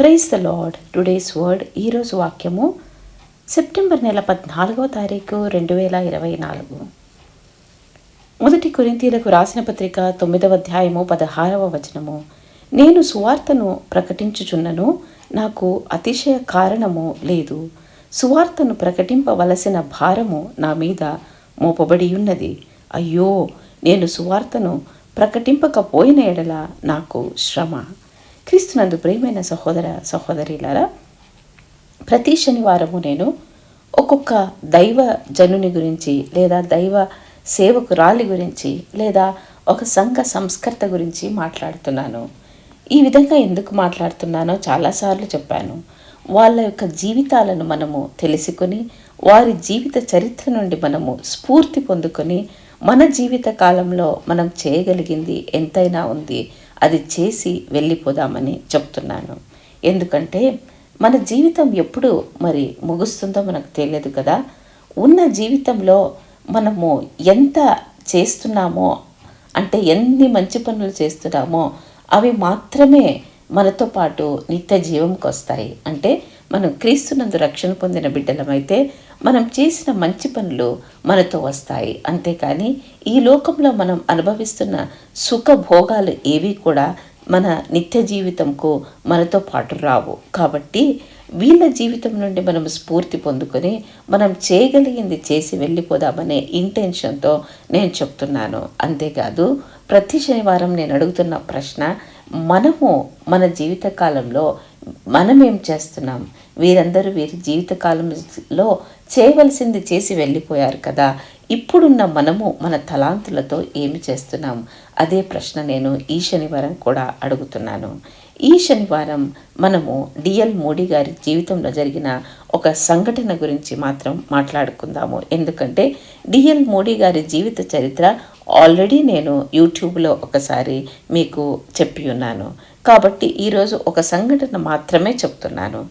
Praise the Lord today's word ఈరోజు వాక్యము September నెల పద్నాలుగవ తారీఖు రెండు వేల ఇరవై నాలుగు. మొదటి కొరింతీలకు రాసిన పత్రిక తొమ్మిదవ అధ్యాయము పదహారవ వచనము. నేను సువార్తను ప్రకటించుచున్నను నాకు అతిశయ కారణము లేదు. సువార్తను ప్రకటింపవలసిన భారము నా మీద మోపబడి ఉన్నది అయ్యో నేను సువార్తను ప్రకటింపకపోయిన ఎడల నాకు శ్రమ. క్రీస్తునందు ప్రియమైన సహోదర సహోదరిలారా ప్రతి శనివారము నేను ఒక్కొక్క దైవ జనుని గురించి లేదా దైవ సేవకురాలి గురించి లేదా ఒక సంఘ సంస్కర్త గురించి మాట్లాడుతున్నాను. ఈ విధంగా ఎందుకు మాట్లాడుతున్నానో చాలాసార్లు చెప్పాను. వాళ్ళ యొక్క జీవితాలను మనము తెలుసుకొని వారి జీవిత చరిత్ర నుండి మనము స్ఫూర్తి పొందుకొని మన జీవిత కాలంలో మనం చేయగలిగింది ఎంతైనా ఉంది. అది చేసి వెళ్ళిపోదామని చెప్తున్నాను. ఎందుకంటే మన జీవితం ఎప్పుడు మరి ముగుస్తుందో మనకు తెలియదు కదా. ఉన్న జీవితంలో మనము ఎంత చేస్తున్నామో అంటే ఎన్ని మంచి పనులు చేస్తున్నామో అవి మాత్రమే మనతో పాటు నిత్య జీవంకి వస్తాయి. అంటే మనం క్రీస్తునందు రక్షణ పొందిన బిడ్డలమైతే మనం చేసిన మంచి పనులు మనతో వస్తాయి. అంతేకాని ఈ లోకంలో మనం అనుభవిస్తున్న సుఖ భోగాలు ఏవి కూడా మన నిత్య జీవితంకు మనతో పాటు రావు. కాబట్టి వీళ్ళ జీవితం నుండి మనం స్ఫూర్తి పొందుకొని మనం చేయగలిగింది చేసి వెళ్ళిపోదామనే ఇంటెన్షన్తో నేను చెప్తున్నాను. అంతేకాదు ప్రతి శనివారం నేను అడుగుతున్న ప్రశ్న మనము మన జీవితకాలంలో మనం ఏం చేస్తున్నాం? వీరందరూ వీరి జీవితకాలంలో చేయవలసింది చేసి వెళ్ళిపోయారు కదా. ఇప్పుడున్న మనము మన తలాంతులతో ఏమి చేస్తున్నాం? అదే ప్రశ్న నేను ఈ శనివారం కూడా అడుగుతున్నాను. ఈ శనివారం మనము డిఎల్ మోడీ గారి జీవితంలో జరిగిన ఒక సంఘటన గురించి మాత్రం మాట్లాడుకుందాము. ఎందుకంటే డిఎల్ మోడీ గారి జీవిత చరిత్ర ఆల్రెడీ నేను యూట్యూబ్లో ఒకసారి మీకు చెప్పి ఉన్నాను. కాబట్టి ఈరోజు ఒక సంఘటన మాత్రమే చెప్తున్నాను.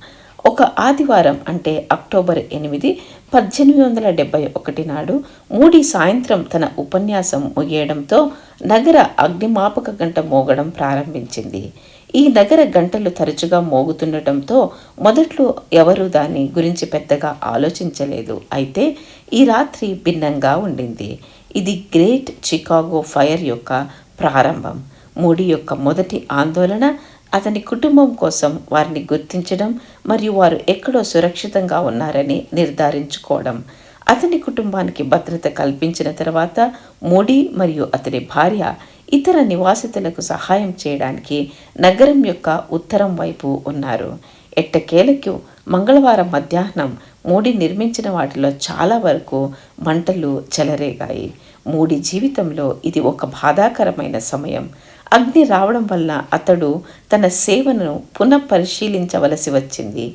ఒక ఆదివారం అంటే అక్టోబర్ ఎనిమిది పద్దెనిమిది వందల డెబ్బై ఒకటి నాడు మూడి సాయంత్రం తన ఉపన్యాసం ముగియడంతో నగర అగ్నిమాపక గంట మోగడం ప్రారంభించింది. ఈ నగర గంటలు తరచుగా మోగుతుండటంతో మొదట్లో ఎవరు దాని గురించి పెద్దగా ఆలోచించలేదు. అయితే ఈ రాత్రి భిన్నంగా ఉండింది. ఇది గ్రేట్ చికాగో ఫైర్ యొక్క ప్రారంభం. మూడి యొక్క మొదటి ఆందోళన అతని కుటుంబం కోసం వారిని గుర్తించడం మరియు వారు ఎక్కడో సురక్షితంగా ఉన్నారని నిర్ధారించుకోవడం. అతని కుటుంబానికి భద్రత కల్పించిన తర్వాత మోడీ మరియు అతని భార్య ఇతర నివాసితులకు సహాయం చేయడానికి నగరం యొక్క ఉత్తరం వైపు ఉన్నారు. ఎట్టకేలకు మంగళవారం మధ్యాహ్నం మోడీ నిర్మించిన వాటిలో చాలా వరకు మంటలు చెలరేగాయి. మూడి జీవితంలో ఇది ఒక బాధాకరమైన సమయం. అగ్ని రావడం వల్ల అతడు తన సేవను పునఃపరిశీలించవలసి వచ్చింది.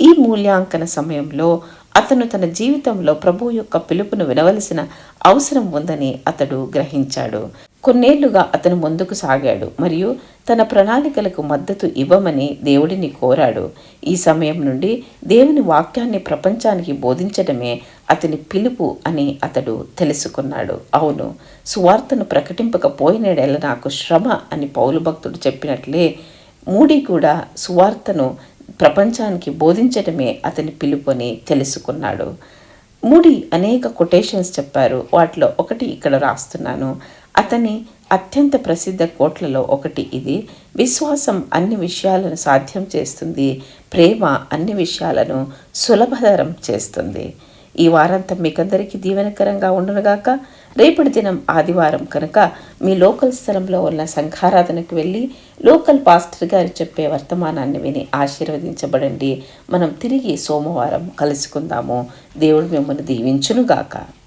ఈ మూల్యాంకన సమయంలో అతను తన జీవితంలో ప్రభు యొక్క పిలుపును వినవలసిన అవసరం ఉందని అతడు గ్రహించాడు. కొన్నేళ్ళుగా అతను ముందుకు సాగాడు మరియు తన ప్రణాళికలకు మద్దతు ఇవ్వమని దేవుడిని కోరాడు. ఈ సమయం నుండి దేవుని వాక్యాన్ని ప్రపంచానికి బోధించడమే అతని పిలుపు అని అతడు తెలుసుకున్నాడు. అవును సువార్తను ప్రకటింపకపోయినడెల నాకు శ్రమ అని పౌలు భక్తుడు చెప్పినట్లే మూడి కూడా సువార్తను ప్రపంచానికి బోధించడమే అతని పిలుపు అని తెలుసుకున్నాడు. మూడి అనేక కొటేషన్స్ చెప్పారు. వాటిలో ఒకటి ఇక్కడ రాస్తున్నాను. అతని అత్యంత ప్రసిద్ధ కోట్లలో ఒకటి ఇది. విశ్వాసం అన్ని విషయాలను సాధ్యం చేస్తుంది. ప్రేమ అన్ని విషయాలను సులభతరం చేస్తుంది. ఈ వారాంతం మీకందరికీ దీవెనకరంగా ఉండనుగాక రేపటి దినం ఆదివారం కనుక మీ లోకల్ స్థలంలో ఉన్న సంఘారాధనకు వెళ్ళి లోకల్ పాస్టర్ గారు చెప్పే వర్తమానాన్ని విని ఆశీర్వదించబడండి. మనం తిరిగి సోమవారం కలుసుకుందాము. దేవుడు మిమ్మల్ని దీవించునుగాక